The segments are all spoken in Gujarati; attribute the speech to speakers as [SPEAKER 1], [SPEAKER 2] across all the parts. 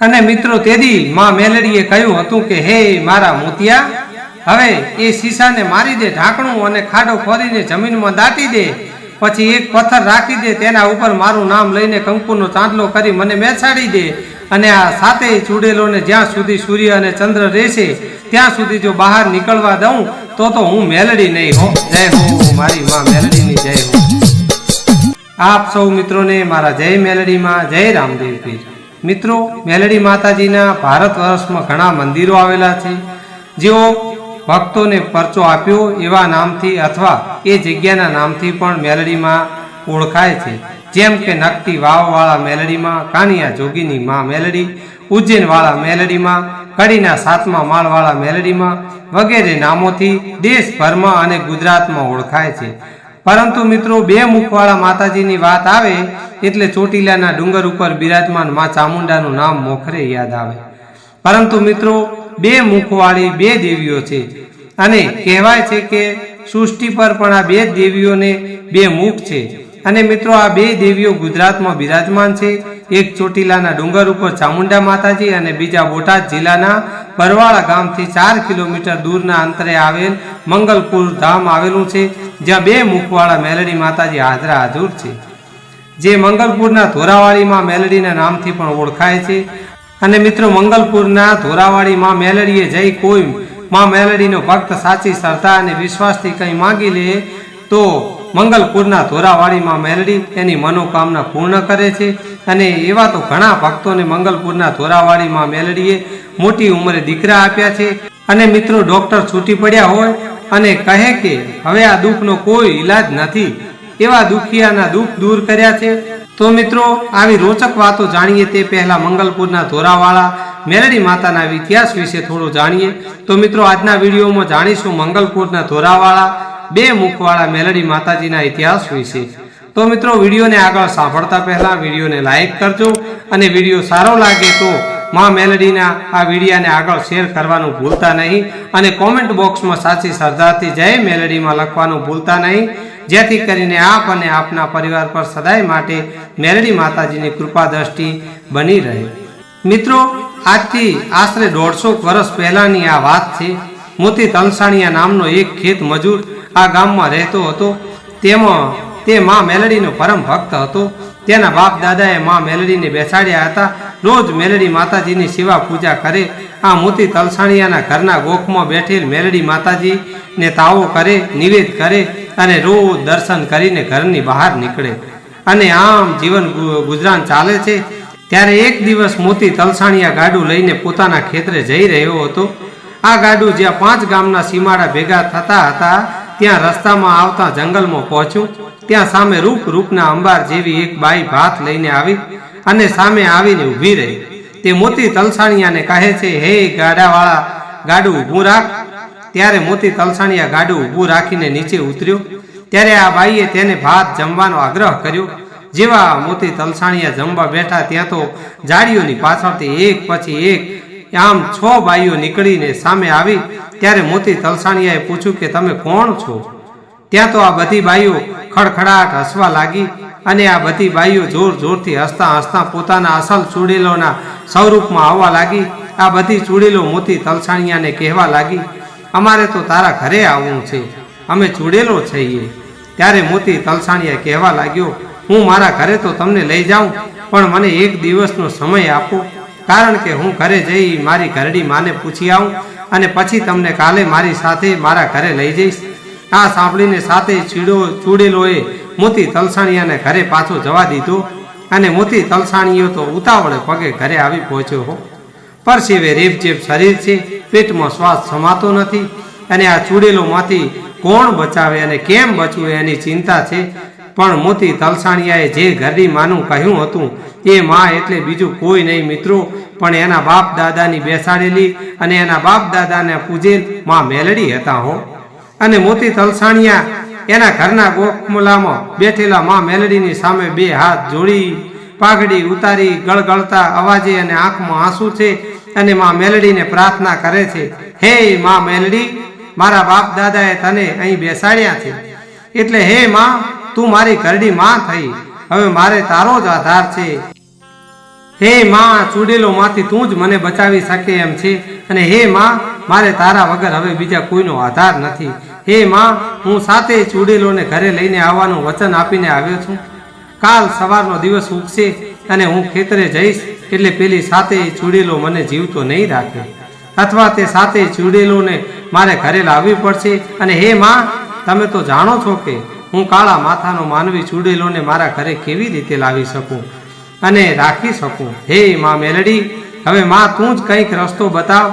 [SPEAKER 1] અને મિત્રો તેદી માં મેલડીએ કહ્યું હતું કે, હે મારા મોતિયા, હવે એ શીશાને મારી દે ઢાંકણું અને ખાડો ખોરીને જમીનમાં દાટી દે. પછી એક પથ્થર રાખી દે, તેના ઉપર મારું નામ લઈને કંકુનો ચાંદલો કરી મને બેસાડી દે. અને આ સાતેય ચૂડેલોને જ્યાં સુધી સૂર્ય અને ચંદ્ર રહેશે, ત્યાં સુધી જો બહાર નીકળવા દઉં, તો તો હું મેલડી નહીં હો જય હો મારી માં મેલડીની જય હો. આપ સૌ મિત્રોને મારા જય મેલડીમાં જય રામદેવ પીર મિત્રો, મેલડી માતાજીના ભારત વર્ષમાં ઘણા મંદિરો આવેલા છે. જેઓ ભક્તોને પરચો આપ્યો એવા નામથી અથવા એ જગ્યાના નામથી પણ મેલડીમાં ઓળખાય છે. જેમ કે નકટી વાવવાળા મેલડીમાં, કાનિયા જોગીની માં મેલડી, ઉજ્જૈનવાળા મેલડીમાં, કડીના સાતમા માળવાળા મેલડીમાં વગેરે નામોથી દેશભરમાં અને ગુજરાતમાં ઓળખાય છે. પરંતુ મિત્રો, બે મુખવાળા માતાજીની વાત આવે, એટલે ચોટીલાના ડુંગર ઉપર બિરાજમાનમાં ચામુંડાનું નામ મોખરે યાદ આવે. પરંતુ મિત્રો, બે મુખવાળી બે દેવીઓ છે અને કહેવાય છે કે સૃષ્ટિ પર પણ આ બે દેવીઓને બે મુખ છે. અને મિત્રો, આ બે દેવીઓ ગુજરાતમાં બિરાજમાન છે. એક ચોટીલાના ડુંગર ઉપર ચામુંડા માતાજી અને બીજા બોટાદ જિલ્લાના બરવાળા ગામથી ચાર કિલોમીટર દૂરના અંતરે આવેલ મંગલપુર ધામ આવેલું છે, જ્યાં બે મુખવાળા મેલડી માતાજી હાજરા હાજર છે. જે મંગલપુરના ધોરાવાડીમાં મેલડીના નામથી પણ ઓળખાય છે. અને મિત્રો, મંગલપુરના ધોરાવાડી માં મેલડીએ જઈ કોઈ માં મેલડીનો ભક્ત સાચી શ્રદ્ધા અને વિશ્વાસથી કંઈ માંગી લે તો મંગલપુરના ધોરાવાડીમાં મેલડી એની મનોકામના પૂર્ણ કરે છે અને એવા તો ઘણા ભક્તોને મંગલપુરના ધોરાવાડીમાં મેલડીએ મોટી ઉંમરે દીકરા આપ્યા છે અને મિત્રો ડોક્ટર છૂટી પડ્યા હોય અને કહે કે, હવે આ દુઃખનો કોઈ ઈલાજ નથી. એવા દુખિયાના દુઃખ દૂર કર્યા છે. તો મિત્રો, આવી રોચક વાતો જાણીએ તે પહેલા મંગલપુરના ધોરાવાળા મેલડી માતાના ઇતિહાસ વિશે થોડું જાણીએ. તો મિત્રો, આજના વિડીયોમાં જાણીશું મંગલપુરના ધોરાવાળા બે મુખવાળા મેલડી માતાજીના ઇતિહાસ વિશે તો મિત્રો, વિડીયોને આગળ સાંભળતા પહેલા વિડીયોને લાઈક કરજો અને વીડિયો સારો લાગે તો માં મેલડીના આ વિડીયાને આગળ શેર કરવાનું ભૂલતા નહીં અને કોમેન્ટ બોક્સમાં સાચી શ્રદ્ધાથી જય મેલડીમાં લખવાનું ભૂલતા નહીં. જેથી કરીને આપ અને આપના પરિવાર પર સદાય માટે મેલડી માતાજીની કૃપા દ્રષ્ટિ બની રહે. મિત્રો, આજથી આશરે દોઢસો વર્ષ પહેલાની આ વાત છે. મોતી તલસાણીયા નામનો એક ખેત મજૂર આ ગામમાં રહેતો હતો. તેમાં તે મા મેલડીનો પરમ ભક્ત હતો. તેના બાપ દાદાએ મા મેલડીને બેસાડ્યા હતા. રોજ મેલડી માતાજીની સેવા પૂજા કરે. આ મોતી તલસાણીયાના ઘરના ગોખમાં બેઠેલ મેલડી માતાજીને તાવો કરે, નિવેદ કરે અને રોજ દર્શન કરીને ઘરની બહાર નીકળે. અને આમ જીવન ગુજરાન ચાલે છે. ત્યારે એક દિવસ મોતી તલસાણીયા ગાડું લઈને પોતાના ખેતરે જઈ રહ્યો હતો. આ ગાડું જ્યાં પાંચ ગામના સીમાડા ભેગા થતા હતા ત્યાં રસ્તામાં આવતા જંગલમાં પહોંચ્યું. ત્યાં સામે રૂપ, રૂપના અંબાર જેવી એક બાઈ ભાત લઈને આવી અને સામે આવીને ઊભી રહી. તે મોતી તલસાણિયાને કહે છે, હે ગાડાવાળા, ગાડું ઊભું રાખ. ત્યારે મોતી તલસાણિયા ગાડું ઊભું રાખીને નીચે ઉતર્યો. ત્યારે આ બાઈએ તેને ભાત જમવાનો આગ્રહ કર્યો. જેવા મોતી તલસાણીયા જમવા બેઠા ત્યાં તો જાળીઓની પાછળથી એક પછી એક આમ છ બાઈઓ નીકળીને સામે આવી ત્યારે મોતી તલસાણીયાએ પૂછ્યું કે તમે કોણ છો? ત્યાં તો આ બધી બાઈઓ ખડખડાટ હસવા લાગી અને આ બધી બાઈઓ જોર જોરથી હસતા હસતા પોતાના અસલ ચૂડેલોના સ્વરૂપમાં આવવા લાગી. આ બધી ચૂડેલો મોતી તલસાણીયાને કહેવા લાગી, અમારે તો તારા ઘરે આવવું છે. અમે ચૂડેલો છીએ. ત્યારે મોતી તલસાણીયા કહેવા લાગ્યો, હું મારા ઘરે તો તમને લઈ જાઉં, પણ મને એક દિવસનો સમય આપો. કારણ કે હું ઘરે જઈ મારી ઘરડી માને પૂછી આવું અને પછી તમને કાલે મારી સાથે મારા ઘરે લઈ જઈશ. આ સાંભળીને સાથે ચીડો ચૂડેલોએ મોતી તલસાણીયાને ઘરે પાછો જવા દીધો અને મોતી તલસાણીઓ તો ઉતાવળે પગે ઘરે આવી પહોંચ્યો હો. પરસેવે રેપચેપ શરીર છે, પેટમાં શ્વાસ સમાતો નથી અને આ ચૂડેલોમાંથી કોણ બચાવે અને કેમ બચવું એની ચિંતા છે. પણ મોતી તલસાણીયાએ જે ઘરડી માનું કહ્યું હતું, એ માં એટલે બીજું કોઈ નહીં મિત્રો પણ એના બાપ દાદાની બેસાડેલી અને એના બાપ દાદાને પૂજેલમાં મેલડી હતા હો. અને મોતી તલસાણીયા એના ઘરના ગોખમલામાં બેઠેલા માં મેલડીની સામે બે હાથ જોડી, પાઘડી ઉતારી, ગળગળતા અવાજે અને આંખમાં આંસુ છે અને માં મેલડીને પ્રાર્થના કરે છે, હે માં મેલડી, મારા બાપ દાદાએ તને અહીં બેસાડ્યા છે. એટલે હે માં, તું મારી ઘરડી માં થઈ. હવે મારે તારો જ આધાર છે. હે માં ચૂડેલો માંથી તું જ મને બચાવી શકે એમ છે. અને હે માં, મારે તારા વગર હવે બીજા કોઈનો આધાર નથી. હે માં, હું સાથે ચૂડેલોને ઘરે લઈને આવવાનું વચન આપીને આવ્યો છું. કાલ સવારનો દિવસ ઉગશે અને હું ખેતરે જઈશ એટલે પેલી સાથે ચૂડેલો મને જીવતો નહીં રાખે. અથવા તે સાથે ચૂડેલોને મારે ઘરે લાવવી પડશે. અને હે માં, તમે તો જાણો છો કે હું કાળા માથાનો માનવી ચૂડેલોને મારા ઘરે કેવી રીતે લાવી શકું? અને રાખી શકું. હે માં મેલડી, હવે માં, તું જ કંઈક રસ્તો બતાવ.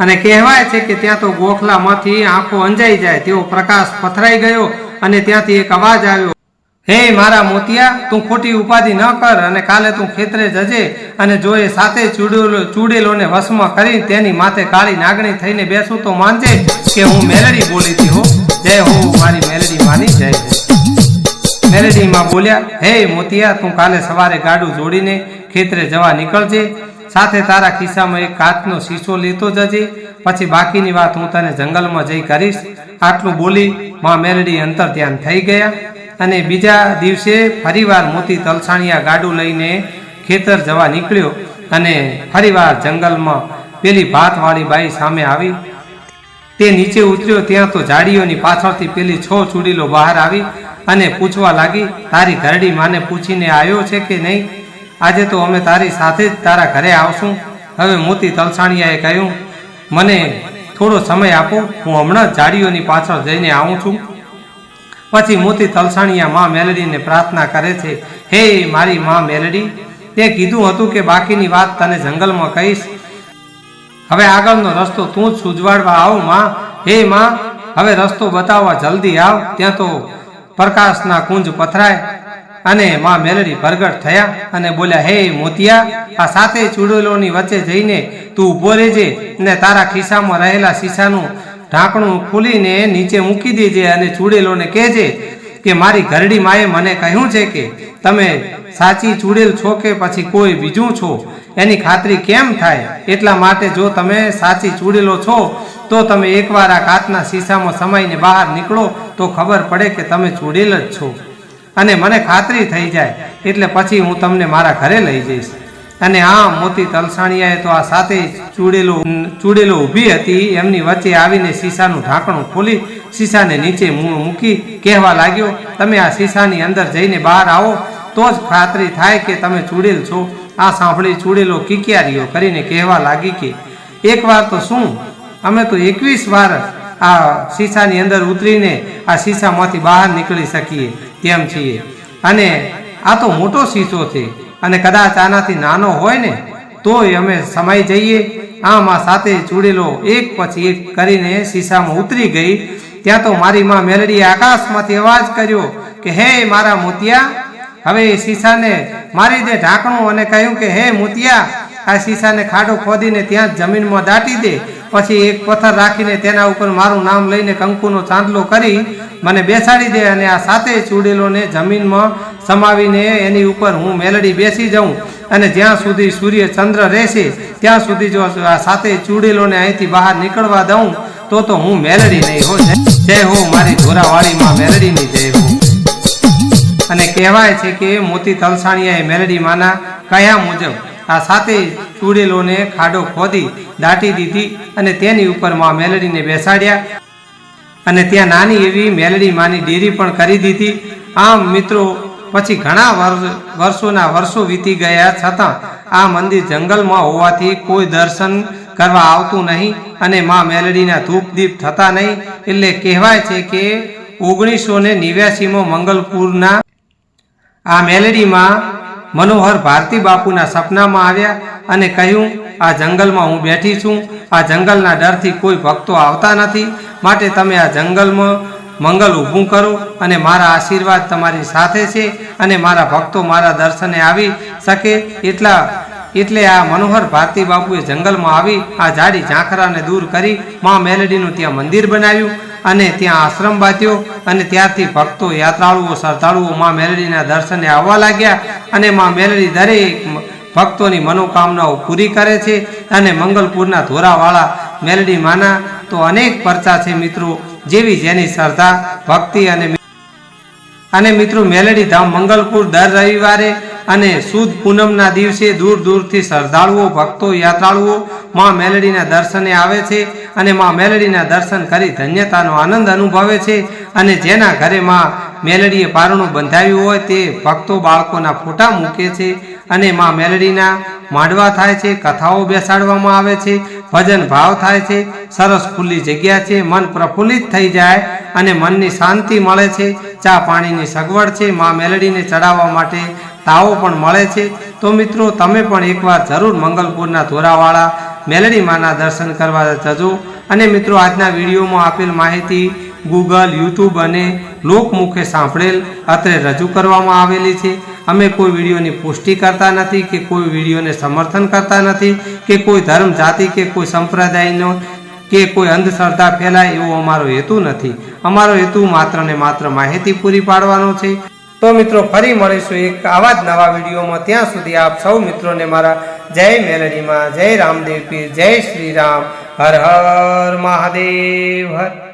[SPEAKER 1] અને કહેવાય છે કે ત્યાં તો ગોખલામાંથી આંખો અંજાઈ જાય, તેવો પ્રકાશ પથરાઈ ગયો અને ત્યાંથી એક અવાજ આવ્યો. હે મારા મોતિયા, તું ખોટી ઉપાધિ ન કર અને કાલે તું ખેતરે જજે અને જો એ સાથે ચૂડેલો ચૂડેલોને વશમાં કરી તેની માથે કાળી નાગણી થઈને બેસું તો માનજે કે હું મેલડી બોલી હતી હો. જય હો મારી મેલડી માની, જય જય. મેલેડીમાં બોલ્યા, હે મોતિયા, તું કાલે સવારે ગાડું જોડીને ખેતરે જવા નીકળજે. સાથે તારા ખિસ્સામાં એક કાચનો શીશો લેતો જજે. પછી બાકીની વાત હું તને જંગલમાં જઈ કરીશ. આટલું બોલી માં મેલડી અંતર ધ્યાન થઈ ગયા અને બીજા દિવસે ફરીવાર મોતી તલસાણિયા ગાડું લઈને ખેતર જવા નીકળ્યો અને ફરીવાર જંગલમાં પેલી ભાતવાળી બાઈ સામે આવી. તે નીચે ઉતર્યો, ત્યાં તો ઝાડીઓની પાછળથી પેલી છ ચૂડીલો બહાર આવી અને પૂછવા લાગી, તારી ઘરડી માને પૂછીને આવ્યો છે કે નહીં? આજે તો અમે તારી સાથે જ તારા ઘરે આવશું. હવે મોતી તલસાણિયાએ કહ્યું, મને થોડો સમય આપો, હું હમણાં ઝાડીઓની પાછળ જઈને આવું છું. પછી મોતી તલસાણિયા માં મેલડીને પ્રાર્થના કરે છે, હે મારી માં મેલડી, તે કીધું હતું કે બાકીની વાત તને જંગલમાં કહીશ. હવે આગળનો રસ્તો તું જ સુજવાડવા આવમાં. હે માં, હવે રસ્તો બતાવવા જલ્દી આવ, ત્યાં તો પ્રકાશના કુંજ પથરાય અને માં મેલડી પ્રગટ થયા અને બોલ્યા, હે મોતિયા, આ સાથે ચૂડેલોની વચ્ચે જઈને તું ઊભો રહેજે ને તારા ખિસ્સામાં રહેલા શીશાનું ઢાંકણું ખોલીને નીચે મૂકી દેજે અને ચૂડેલોને કહેજે કે મારી ઘરડી માએ મને કહ્યું છે કે તમે સાચી ચૂડેલ છો કે પછી કોઈ બીજું છો? એની ખાતરી કેમ થાય? એટલા માટે જો તમે સાચી ચૂડેલો છો, તો તમે એકવાર આ કાચના શીશામાં સમાઈને બહાર નીકળો તો ખબર પડે કે તમે ચૂડેલ જ છો. અને મને ખાતરી થઈ જાય, એટલે પછી હું તમને મારા ઘરે લઈ જઈશ. અને આ મોતી તલસાણિયાએ તો આ સાથે ચૂડેલો ચૂડેલો ઊભી હતી. એમની વચ્ચે આવીને શીશાનું ઢાંકણું ખોલી, શીશાને નીચે મૂળ મૂકી કહેવા લાગ્યો, તમે આ શીશાની અંદર જઈને બહાર આવો, તો જ ખાતરી થાય કે તમે ચૂડેલ છો. આ સાંભળી ચૂડેલો કિકિયારીઓ કરીને કહેવા લાગી કે એકવાર તો શું? અમે તો એકવીસ વાર આ શીશાની અંદર ઉતરીને આ શીશામાંથી બહાર નીકળી શકીએ તેમ છીએ. અને આ તો મોટો શીશો છે અને કદાચ આનાથી નાનો હોય ને, તોય અમે સમાઈ જઈએ. આમ આ સાથે જોડેલો એક પછી એક કરીને શીશામાં ઉતરી ગઈ. ત્યાં તો મારી માં મેલડીએ આકાશમાંથી અવાજ કર્યો કે, હે મારા મોતિયા. હવે એ શીશાને મારી દે ઢાંકણું અને કહ્યું કે, હે મોતિયા, આ શીશાને ખાડો ખોદીને ત્યાં જમીનમાં દાટી દે. પછી એક પથ્થર રાખીને તેના ઉપર મારું નામ લઈને કંકુનો ચાંદલો કરી મને બેસાડી દે અને આ સાતે ચૂડેલોને જમીનમાં સમાવીને એની ઉપર હું મેલડી બેસી જાઉં. અને જ્યાં સુધી સૂર્ય ચંદ્ર રહેશે, ત્યાં સુધી જો આ સાતે ચૂડેલોને અહીંથી બહાર નીકળવા દઉં, તો તો હું મેલડી નહીં હો જય હો મારી ધોરાવાળીમાં મેલડીની જય હો. અને કહેવાય છે કે મોતી તલસાણીયાએ મેલડી માના કયા મુજબ આ સાતે ચૂડેલોને ખાડો ખોદી, દાટી દીધી અને તેની ઉપરમાં મેલડીને બેસાડ્યા. અને ત્યાં નાની એવી મેલડી માની ડેરી પણ કરી દીધી. આમ મિત્રો, પછી ઘણા વર્ષ, વર્ષોના વર્ષો વીતી ગયા છતાં આ મંદિર જંગલમાં હોવાથી કોઈ દર્શન કરવા આવતું નહીં અને માં મેલડીના ધૂપ દીપ થતા નહીં. એટલે કહેવાય છે કે ઓગણીસો ને નેવ્યાસીમાં મંગલપુરના આ મેલેડીમાં મનોહર ભારતી બાપુના સપનામાં આવ્યા અને કહ્યું, આ જંગલમાં હું બેઠી છું. આ જંગલના ડરથી કોઈ ભક્તો આવતા નથી. માટે તમે આ જંગલમાં મંગલ ઊભું કરો અને મારા આશીર્વાદ તમારી સાથે છે અને મારા ભક્તો મારા દર્શને આવી શકે એટલા એટલે આ મનોહર ભારતી બાપુએ જંગલમાં આવી આ જાડી ઝાંખરાને દૂર કરી મા મેલડીનું ત્યાં મંદિર બનાવ્યું અને ત્યાં આશ્રમ બાંધ્યો અને ત્યારથી ભક્તો, યાત્રાળુઓ, શ્રદ્ધાળુઓ મા મેલડીના દર્શને આવવા લાગ્યા અને મા મેલડી દરેક ભક્તોની મનોકામનાઓ પૂરી કરે છે અને મંગલપુરના ધોરાવાળા મેલડી માના તો અનેક પરચા છે મિત્રો, જેવી જેની શ્રદ્ધા, ભક્તિ અને અને મિત્રો મેલડી ધામ મંગલપુર દર રવિવારે અને સુદ પૂનમના દિવસે દૂર દૂરથી શ્રદ્ધાળુઓ, ભક્તો, યાત્રાળુઓ માં મેલડીના દર્શને આવે છે અને માં મેલડીના દર્શન કરી ધન્યતાનો આનંદ અનુભવે છે અને જેના ઘરે માં મેલડીએ પારણું બંધાવ્યું હોય તે ભક્તો બાળકોના ફોટા મૂકે છે અને માં મેલડીના માંડવા થાય છે, કથાઓ બેસાડવામાં આવે છે, ભજન ભાવ થાય છે, સરસ ખુલ્લી જગ્યા છે, મન પ્રફુલ્લિત થઈ જાય અને મનની શાંતિ મળે છે, ચા પાણીની સગવડ છે, માં મેલડીને ચડાવવા માટે તાવો પણ મળે છે. તો મિત્રો, તમે પણ એકવાર જરૂર મંગલપુરના ધોરાવાળા મેલડી માના દર્શન કરવા જજો. અને મિત્રો, આજના વિડીયોમાં આપેલ માહિતી ગૂગલ, યુટ્યુબ અને લોકમુખે સાંભળેલ અત્રે રજૂ કરવામાં આવેલી છે. અમે કોઈ વિડીયોની પુષ્ટિ કરતા નથી કે કોઈ વિડીયોને સમર્થન કરતા નથી કે કોઈ ધર્મ, જાતિ કે કોઈ સંપ્રદાયનો કે કોઈ અંધશ્રદ્ધા ફેલાય એવો અમારો હેતુ નથી. અમારો હેતુ માત્ર ને માત્ર માહિતી પૂરી પાડવાનો છે. તો મિત્રો, ફરી મળીશું એક આવા જ નવા વિડીયોમાં. ત્યાં સુધી આપ સૌ મિત્રોને મારા જય મેલડીમાં જય રામદેવ પીર, જય શ્રી રામ. હર હર મહાદેવ, હર